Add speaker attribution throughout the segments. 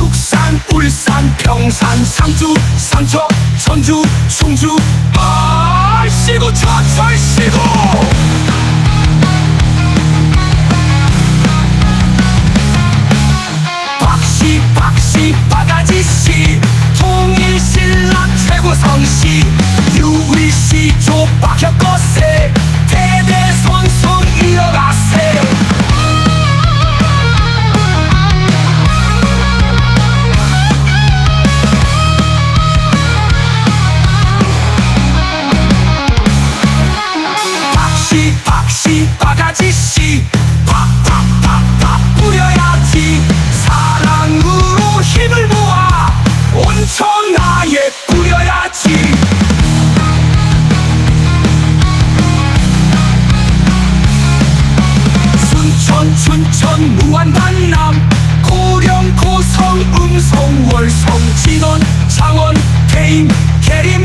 Speaker 1: 축산, 울산, 평산, 상주, 상척, 전주, 충주. 얼씨구 저철씨구. 박씨 박씨 바가지씨 바가지 씨. 팍팍팍팍 뿌려야지. 사랑으로 힘을 모아 온천하에 뿌려야지. 순천 춘천 무안 단남 고령 고성 음성 월성 진원 창원 대임 계림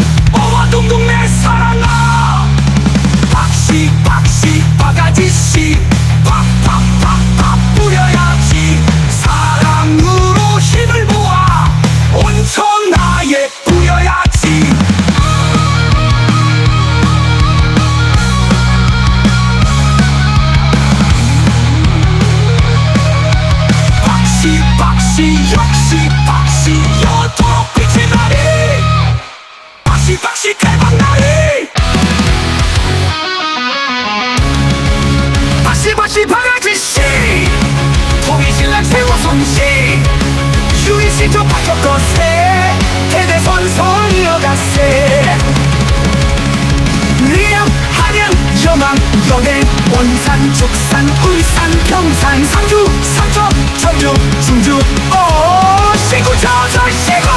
Speaker 1: 원산 축산 울산 평산 상주 삼척 전주 충주. 오 시구 저저 시구!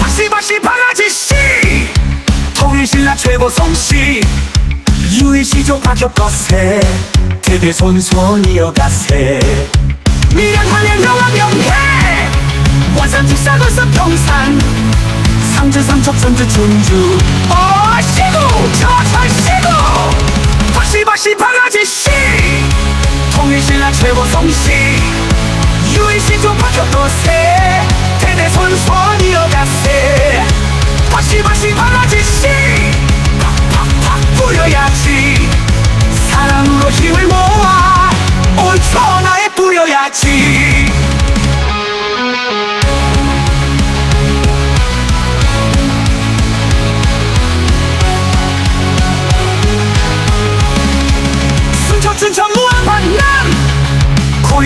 Speaker 1: 박씨 바가지씨! 통일신라 최고성씨! 유일시조 박혁거세! 대대손손 이어가세! 밀양 한양 영암 영해 원산 축산 울산 평산 상주 삼척 전주 충주. 어 시구! 저철 시구! 박씨 박씨 바가지 씨! 통일신라 최고성 씨! 유일시조 박혁거세! 대대손 손 이어가세! 박씨 박씨 바가지 씨! 팍팍팍 뿌려야지! 사랑으로 힘을 모아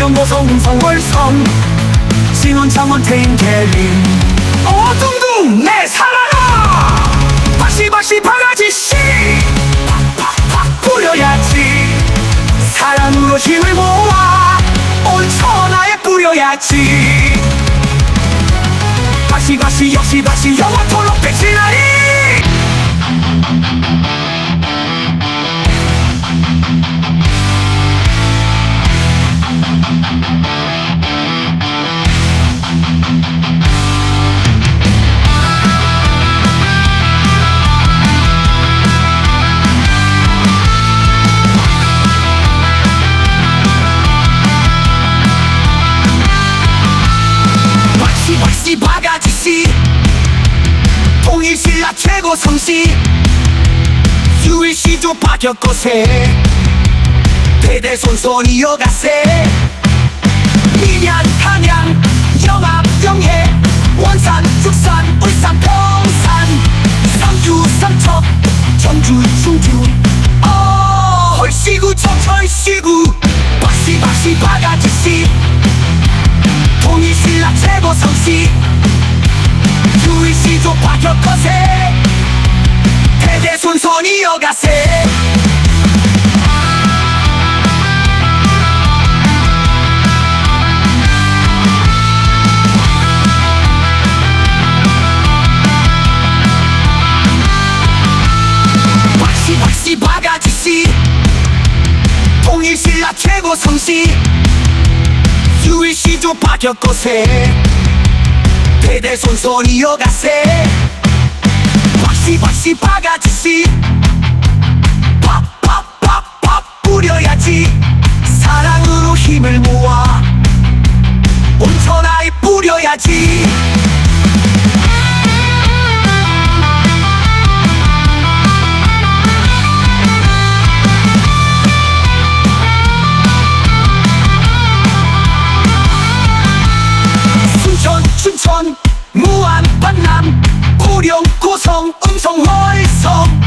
Speaker 1: 반남 고영 고성 음성 월성. 진원 창원 태인 계림 어둥둥 내 사랑아! 박씨 바가지씨! 뿌려야지. 사랑으로 힘을 모아 온 천하에 뿌려야지. 박씨 역시 박씨 영원토록 백신하리 성씨 유일시조 박혁거세. 대대손손 이어가세. 밀양 한양 영암 영해 원산 축산 울산 평산. 상주 삼척 전주 충주. 어 헐시구 저철시구. 박씨 박씨 바가지씨. 통일신라 최고 성씨. 유일시조 박혁거세 이어가세. 박씨 박씨 바가지씨. 통일신라 최고 성씨. 유일시조 박혁거세. 대대손손 이어가세. 박씨 박씨 바 음성 월성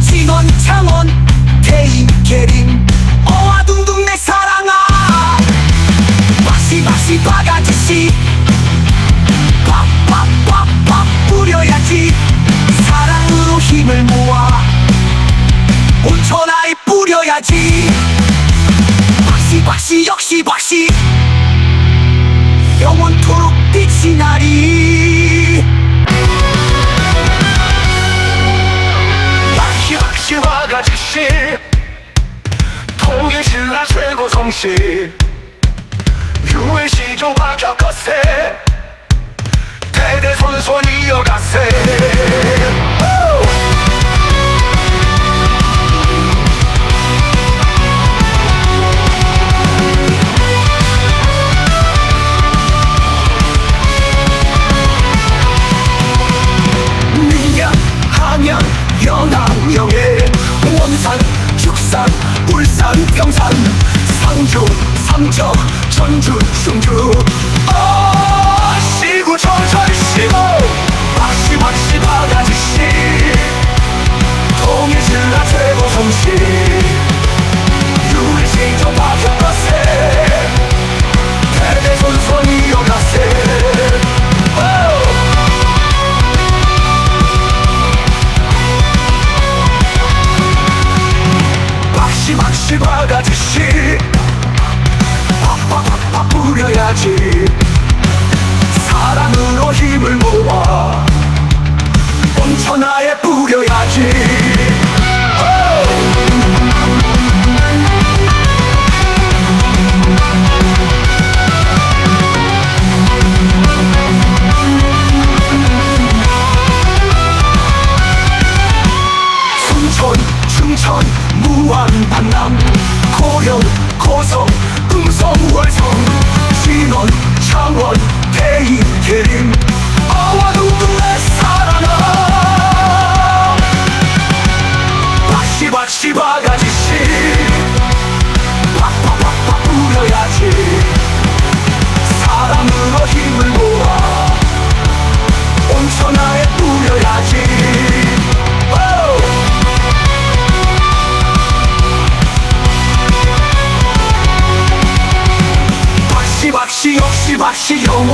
Speaker 1: 진원 창원 대인 계림 어와둥둥 내 사랑아. 박시박시 바가지씨. 팍팍팍팍 뿌려야지. 사랑으로 힘을 모아 온천하에 뿌려야지. 박시박시 역시 박시. 영원토록 빛이 나리
Speaker 2: 성실 유해시조 박혁거세 대대손손 이어가세
Speaker 1: 전주, 충주 뿌려야지. 사랑으로 힘을 모아 온천하에 뿌려야지 박시 역